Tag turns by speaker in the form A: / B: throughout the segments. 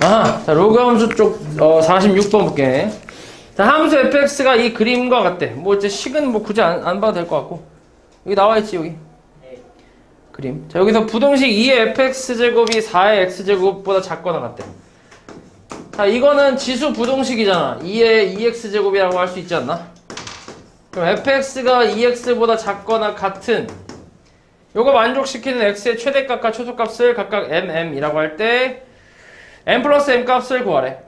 A: 아, 자, 로그 함수 쪽, 어, 46번 볼게. 자, 함수 fx가 이 그림과 같대. 뭐, 이제 식은 뭐 굳이 안, 안 봐도 될 것 같고. 여기 나와있지, 여기.
B: 네.
A: 그림. 자, 여기서 부동식 2의 fx제곱이 4의 x제곱보다 작거나 같대. 자, 이거는 지수 부동식이잖아. 2의 2x제곱이라고 할 수 있지 않나? 그럼 fx가 2x보다 작거나 같은 요거 만족시키는 x의 최대값과 최소값을 각각 mm이라고 할때 m 플러스 m 값을 구하래.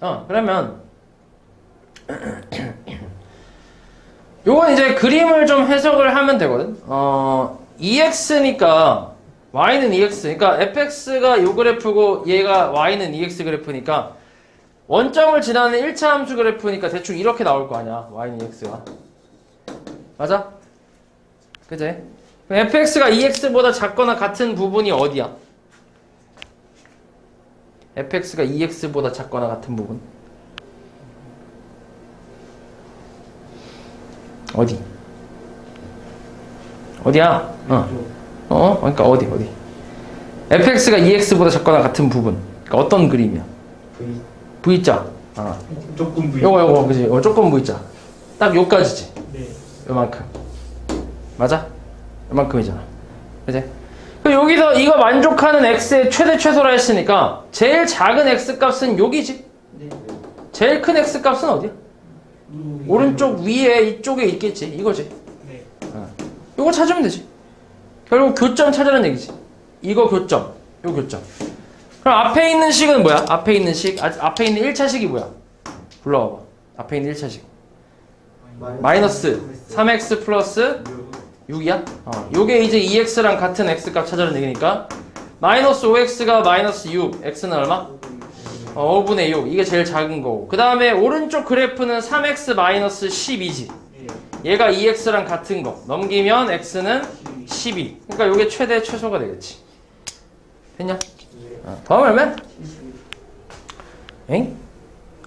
A: 어, 그러면 요건 이제 그림을 좀 해석을 하면 되거든. 어, 2x니까 y는 2x. 그러니까 fx가 요 그래프고 얘가 y는 2x 그래프니까 원점을 지나는 1차 함수 그래프니까 대충 이렇게 나올 거 아니야. y는 2x가. 맞아? 그제? fx가 2x보다 작거나 같은 부분이 어디야? Fx가 2x보다 작거나 같은 부분. 어디? 어디야? 어. 어? 그러니까 어디 어디? fx가 2x보다 작거나 같은 부분. 그러니까 어떤 그림이야?
B: V
A: V자. 아.
B: 조금 V
A: 요거 요거 그지? 요 조금 V자. 딱 요까지지.
B: 네
A: 요만큼. 맞아? 요만큼이잖아. 그지? 여기서 이거 만족하는 x의 최대 최소라 했으니까 제일 작은 x 값은 여기지.
B: 네.
A: 제일 큰 x 값은 어디야? 오른쪽 위에 이쪽에 있겠지. 이거지.
B: 네
A: 요거 찾으면 되지. 결국 교점 찾으라는 얘기지. 이거 교점. 요 교점. 그럼 앞에 있는 식은 뭐야? 앞에 있는 식. 아, 앞에 있는 1차식이 뭐야? 불러와봐. 앞에 있는 1차식. 마이너스 3x 플러스 6이야? 어. 요게 이제 2x랑 같은 x값 찾으라는 얘기니까 마이너스 5x가 마이너스 6. x는 얼마? 어, 5분의 6. 이게 제일 작은 거고. 그 다음에 오른쪽 그래프는 3x 마이너스 12지.
B: 네.
A: 얘가 2x랑 같은 거. 넘기면 x는 12. 그러니까 요게 최대 최소가 되겠지. 됐냐? 어, 더하면 얼마? 엥?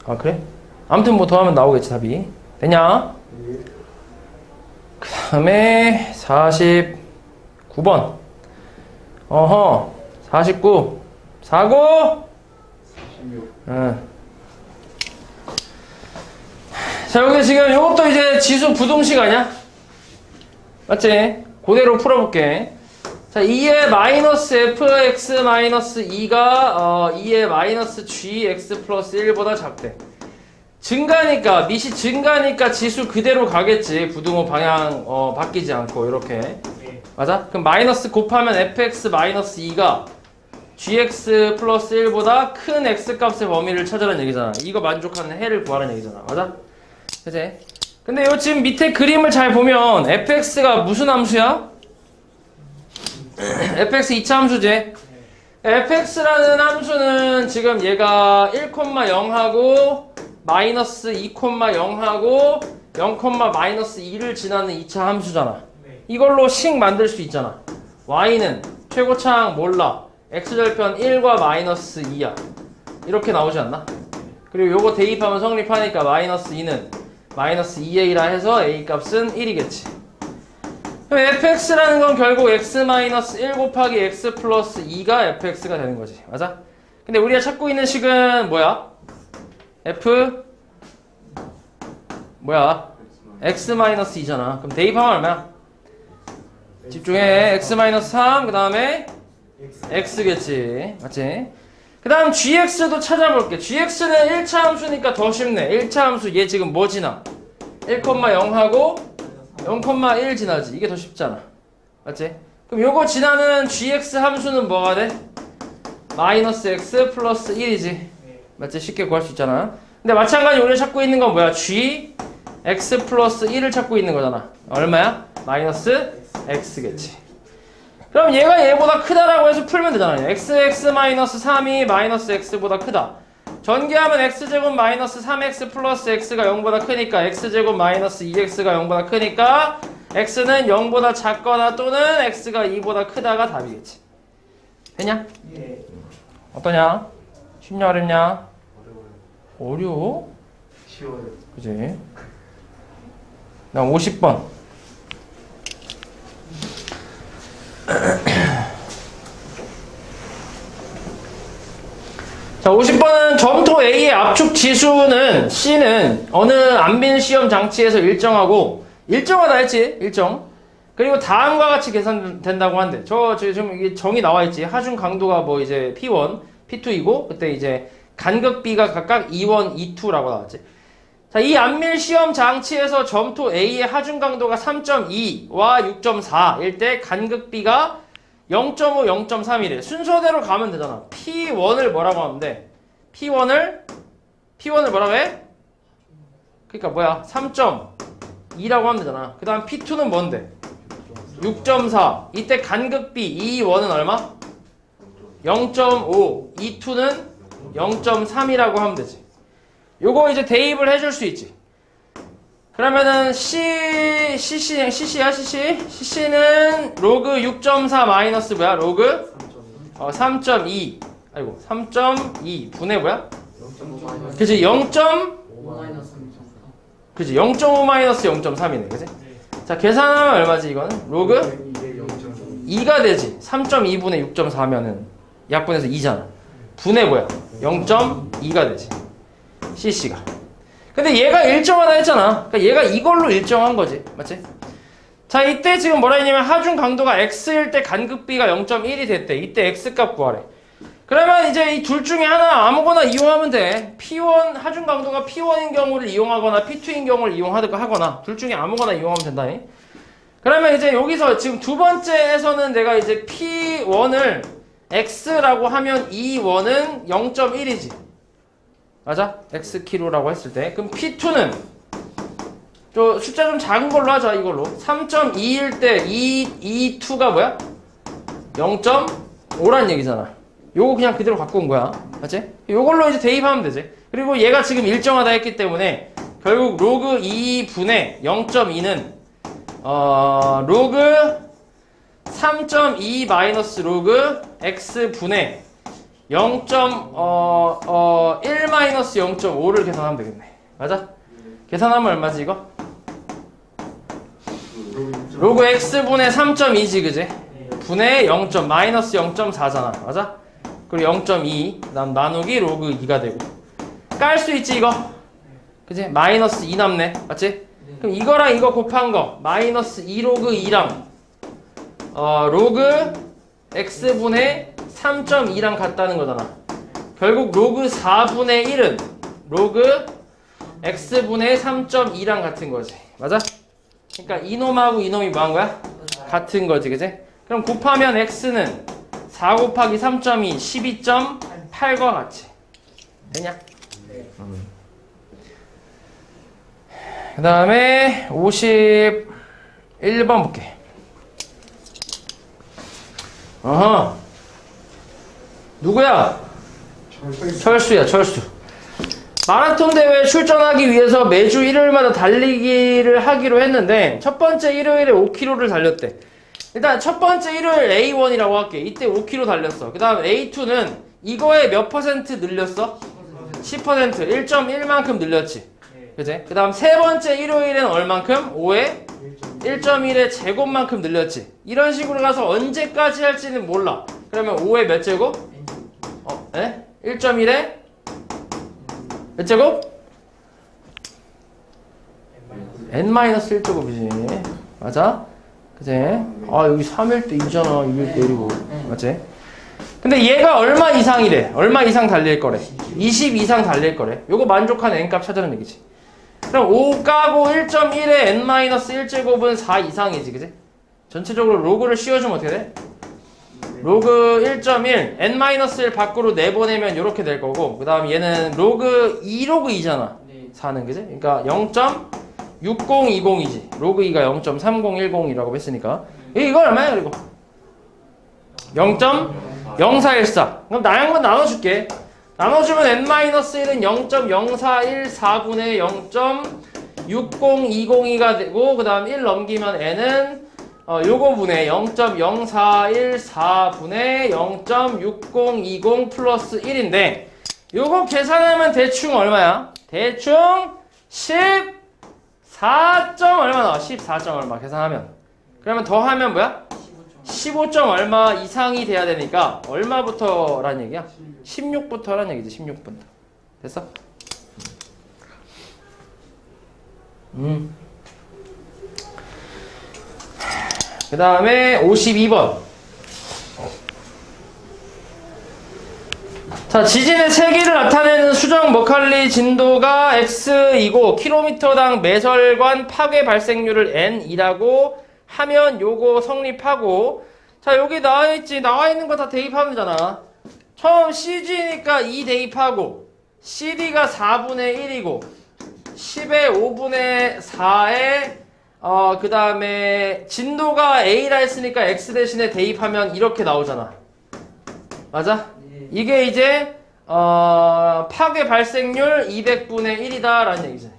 A: 아 그래? 아무튼 뭐 더하면 나오겠지 답이. 됐냐? 그 다음에 49번. 어허. 49. 사고. 응. 자, 여기 지금 이것도 이제 지수 부동식 아니야? 맞지? 그대로 풀어볼게. 자, 2의 마이너스 fx 마이너스 2가 어, 2의 마이너스 gx 플러스 1보다 작대. 증가니까, 밑이 증가니까 지수 그대로 가겠지. 부등호 방향 어, 바뀌지 않고, 이렇게.
B: 네.
A: 맞아? 그럼 마이너스 곱하면 fx 마이너스 2가 gx 플러스 1보다 큰 x 값의 범위를 찾으라는 얘기잖아. 이거 만족하는 해를 구하라는 얘기잖아. 맞아? 그지? 근데 요 지금 밑에 그림을 잘 보면 fx가 무슨 함수야? fx 2차 함수지. fx라는 함수는 지금 얘가 1,0하고 마이너스 2,0하고 0, 마이너스 2를 지나는 2차 함수잖아.
B: 네.
A: 이걸로 식 만들 수 있잖아. y는 최고차항 몰라. x절편 1과 마이너스 2야. 이렇게 나오지 않나? 그리고 요거 대입하면 성립하니까 마이너스 2는 마이너스 2a라 해서 a 값은 1이겠지. 그럼 fx라는 건 결국 x 마이너스 1 곱하기 x 플러스 2가 fx가 되는 거지. 맞아? 근데 우리가 찾고 있는 식은 뭐야? F 뭐야? x 마이너스 2잖아. 그럼 대입하면 얼마야? 집중해. x 마이너스 3, 그 다음에 x겠지. 맞지? 그 다음 gx도 찾아볼게. gx는 1차 함수니까 더 쉽네. 1차 함수 얘 지금 뭐 지나? 1,0하고 0,1 지나지. 이게 더 쉽잖아. 맞지? 그럼 요거 지나는 gx 함수는 뭐가 돼? 마이너스 x 플러스 1이지.
B: 네.
A: 맞지? 쉽게 구할 수 있잖아. 근데 마찬가지 우리가 찾고 있는 건 뭐야? g x 플러스 1을 찾고 있는 거잖아. 얼마야? 마이너스 x겠지. 그럼 얘가 얘보다 크다라고 해서 풀면 되잖아요. xx 마이너스 3이 마이너스 x보다 크다. 전개하면 x제곱 마이너스 3x 플러스 x가 0보다 크니까 x제곱 마이너스 2x가 0보다 크니까 x는 0보다 작거나 또는 x가 2보다 크다가 답이겠지. 됐냐?
B: 예.
A: 어떠냐? 쉽냐 어렵냐? 어려워?
B: 쉬워요
A: 그지? 다음 50번. 자, 50번은 점토 A의 압축 지수는 C는 어느 안빈 시험 장치에서 일정하고 일정하다 했지 일정 그리고 다음과 같이 계산된다고 한대 저 지금 이게 정이 나와 있지 하중 강도가 뭐 이제 P1, P2이고 그때 이제 간극비가 각각 E1, E2라고 나왔지 자, 이 안밀 시험 장치에서 점토 A의 하중 강도가 3.2와 6.4일 때 간극비가 0.5, 0.3이래. 순서대로 가면 되잖아. P1을 뭐라고 하면 돼? P1을 P1을 뭐라고 해? 그러니까 뭐야? 3.2라고 하면 되잖아. 그다음 P2는 뭔데? 6.4. 이때 간극비 E1은 얼마? 0.5. E2는 0.3이라고 하면 되지. 요거 이제 대입을 해줄 수 있지. 그러면은 C, CC, CC야, CC? CC는 로그 6.4 마이너스 뭐야? 로그?
B: 3.2
A: 어, 3.2. 아이고, 3.2 분의 뭐야?
B: 0.5 마이너스
A: 그지? 0.
B: 5 마이너스
A: 그지? 0.5 마이너스 0.3이네. 그지? 자, 계산하면 얼마지, 이거는? 로그?
B: 이게 0.2
A: 2가 되지. 3.2분의 6.4면은 약분해서 2잖아. 분의 뭐야? 0.2가 되지. CC가. 근데 얘가 일정하다 했잖아. 그러니까 얘가 이걸로 일정한 거지. 맞지? 자, 이때 지금 뭐라 했냐면 하중 강도가 x일 때 간극비가 0.1이 됐대. 이때 x 값 구하래. 그러면 이제 이 둘 중에 하나 아무거나 이용하면 돼. P1 하중 강도가 P1인 경우를 이용하거나 P2인 경우를 이용하거나 하거나 둘 중에 아무거나 이용하면 된다. 그러면 이제 여기서 지금 두 번째에서는 내가 이제 P1을 X라고 하면 이 원은 0.1이지. 맞아? X키로라고 했을 때. 그럼 P2는 저 숫자 좀 작은 걸로 하자, 이걸로. 3.2일 때 이, 2가 뭐야? 0.5란 얘기잖아. 요거 그냥 그대로 갖고 온 거야. 맞지? 요걸로 이제 대입하면 되지. 그리고 얘가 지금 일정하다 했기 때문에 결국 로그 2분의 0.2는 어, 로그 3.2 마이너스 로그 x 분의 0. 어, 어, 1 마이너스 0.5를 계산하면 되겠네. 맞아? 계산하면 얼마지 이거? 로그 x 분의 3.2지 그지? 분의 0. 마이너스 0.4잖아. 맞아? 그리고 0.2 그다음 나누기 로그 2가 되고 깔 수 있지 이거? 그지? 마이너스 2 남네. 맞지? 그럼 이거랑 이거 곱한 거 마이너스 2 로그 2랑 어 로그 x분의 3.2랑 같다는 거잖아. 결국 로그 4분의 1은 로그 x분의 3.2랑 같은 거지. 맞아? 그러니까 이놈하고 이놈이 뭐한 거야? 같은 거지. 그지? 그럼 곱하면 x는 4 곱하기 3.2 12.8과 같이. 되냐? 그 다음에 51번 볼게. 어허. 누구야? 철수 야, 철수. 마라톤 대회에 출전하기 위해서 매주 일요일마다 달리기를 하기로 했는데, 첫 번째 일요일에 5km를 달렸대. 일단 첫 번째 일요일 A1이라고 할게. 이때 5km 달렸어. 그 다음 A2는 이거에 몇 퍼센트 늘렸어? 10%, 1.1만큼 늘렸지. 그지? 그 다음 세 번째 일요일엔 얼만큼? 5에 1.1의 제곱만큼 늘렸지. 이런 식으로 가서 언제까지 할지는 몰라. 그러면 5의 몇 제곱? 어, 에? 1.1의 몇 제곱? n-1제곱이지. 맞아? 그지? 아, 여기 3일 때 2잖아. 2일 때 1이고. 맞지? 근데 얘가 얼마 이상이래? 얼마 이상 달릴 거래? 20 이상 달릴 거래. 요거 만족한 n값 찾아는 얘기지. 그럼 5 까고 1.1에 n-1제곱은 4 이상이지, 그지? 전체적으로 로그를 씌워주면 어떻게 돼? 로그 1.1, n-1 밖으로 내보내면 이렇게 될 거고, 그 다음 얘는 로그 2 로그 2잖아. 4는, 그지? 그러니까 0.6020이지. 로그 2가 0.3010이라고 했으니까. 이거 얼마야, 그리고? 0.0414. 그럼 나양분 나눠줄게. 나눠주면 n-1은 0.0414분의 0.60202가 되고 그 다음 1 넘기면 n은 어, 요거 분의 0.0414분의 0.6020 플러스 1인데 요거 계산하면 대충 얼마야? 대충 14. 얼마 나와? 14. 얼마 계산하면 그러면 더하면 뭐야? 15점 얼마 이상이 돼야 되니까 얼마부터라는 얘기야? 16부터라는 얘기지 16부터 됐어? 음. 그 다음에 52번 자, 지진의 세기를 나타내는 수정 머칼리 진도가 x이고 킬로미터당 매설관 파괴 발생률을 n이라고 하면 요거 성립하고 자, 여기 나와 있지. 나와 있는 거 다 대입하면 되잖아. 처음 CG니까 2 대입하고 CD가 4분의 1이고 10의 5분의 4에 어, 그 다음에 진도가 A라 했으니까 X 대신에 대입하면 이렇게 나오잖아. 맞아?
B: 네.
A: 이게 이제 어, 파괴 발생률 200분의 1이다 라는 얘기지.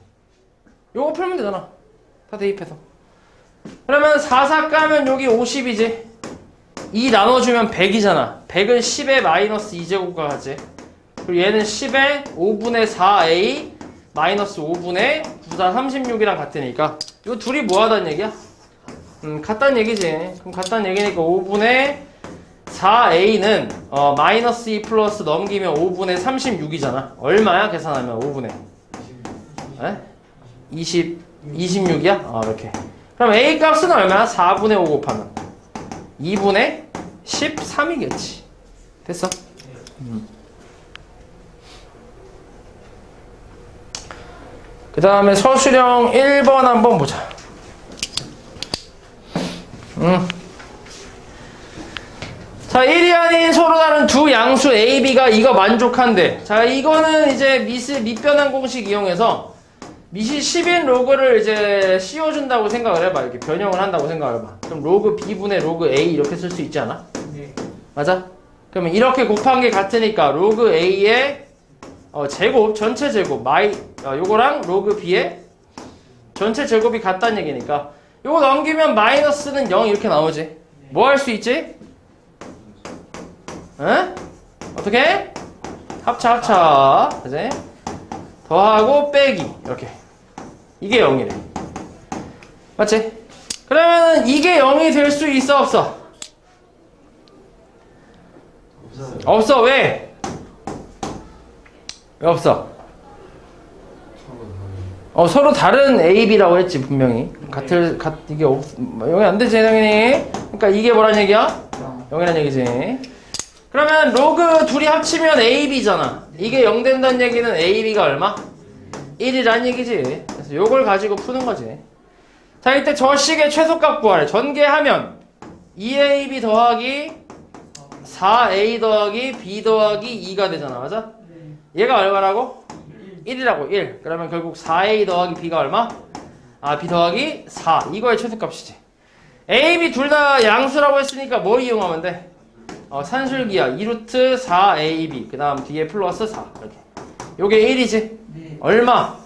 A: 요거 풀면 되잖아. 다 대입해서. 그러면 4, 4 까면 여기 50이지. 2 나눠주면 100이잖아. 100은 10의 마이너스 2제곱과 같지. 그리고 얘는 10의 5분의 4a 마이너스 5분의 9다 36이랑 같으니까 요 둘이 뭐 하다는 얘기야? 음, 같다는 얘기지. 그럼 같다는 얘기니까 5분의 4a는 어, 마이너스 2 플러스 넘기면 5분의 36이잖아. 얼마야? 계산하면 5분의. 에? 20, 26이야? 아, 이렇게. 그럼 a 값은 얼마야? 4분의 5 곱하면. 2분의 13이겠지. 됐어? 그 다음에 서술형 1번 한번 보자. 음. 자, 1이 아닌 서로 다른 두 양수 A, B가 이거 만족한대. 자, 이거는 이제 미스, 밑변환 공식 이용해서 미시 10인 로그를 이제 씌워준다고 생각을 해봐. 이렇게 변형을 한다고 생각을 해봐. 그럼 로그 B분의 로그 A 이렇게 쓸 수 있지 않아?
B: 네.
A: 맞아? 그러면 이렇게 곱한 게 같으니까 로그 A의 어, 제곱, 전체 제곱, 마이, 어, 요거랑 로그 B의 전체 제곱이 같다는 얘기니까 요거 넘기면 마이너스는 0 이렇게 나오지. 뭐 할 수 있지? 응? 어떻게? 합차, 합차. 그지? 더하고 빼기. 이렇게. 이게 0이래. 맞지? 그러면 이게 0이 될 수 있어, 없어? 없어, 왜? 왜 없어? 어, 서로 다른 A, B라고 했지, 분명히. 같을, 같, 이게 없, 뭐, 영이 안 되지, 당연히. 그러니까 이게 뭐란 얘기야? 0이란 얘기지. 그러면 로그 둘이 합치면 A, B잖아. 이게 0 된다는 얘기는 A, B가 얼마? 1이란 얘기지. 그래서 요걸 가지고 푸는 거지. 자, 이때 저 식의 최소값 구하래. 전개하면 2AB 더하기 4A 더하기 B 더하기 2가 되잖아. 맞아? 얘가 얼마라고? 1이라고 1. 그러면 결국 4A 더하기 B가 얼마? 아, B 더하기 4. 이거의 최소값이지. A, B 둘 다 양수라고 했으니까 뭐 이용하면 돼? 어, 산술기야. 2루트 4AB. 그 다음 뒤에 플러스 4. 이렇게. 요게 1이지.
B: 네.
A: 얼마?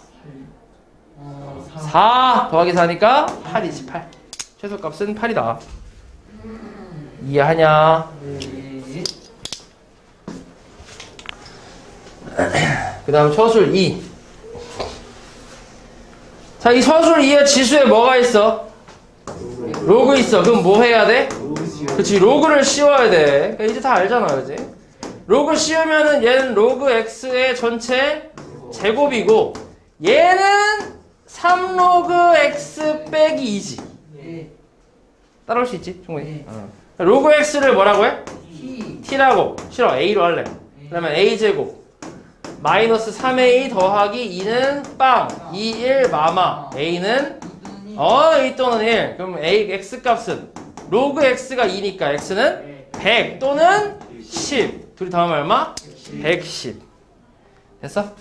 B: 어, 4.
A: 4 더하기 4니까 8이지. 8. 최소값은 8이다. 이해하냐?
B: 네.
A: 그 다음 서술 2. 자, 이 서술 2의 지수에 뭐가 있어? 로그 있어. 그럼 뭐 해야 돼? 그치, 로그를 씌워야 돼. 그러니까 이제 다 알잖아, 그지? 로그 씌우면은 얘는 로그 x의 전체 제곱이고, 얘는 3 로그 x 빼기 2지.
B: 네.
A: 따라올 수 있지, 충분히.
B: 네.
A: 어. 로그 x를 뭐라고 해?
B: T.
A: t라고. 싫어, a로 할래. 그러면 a제곱. 마이너스 3a 더하기 2는 빵. 2, 1, 마마. a는
B: 이분이.
A: 어, 2 또는 1. 그럼 a, x 값은 로그 x가 2니까 x는 100 또는 10. 둘이 더하면 얼마? 110. 됐어?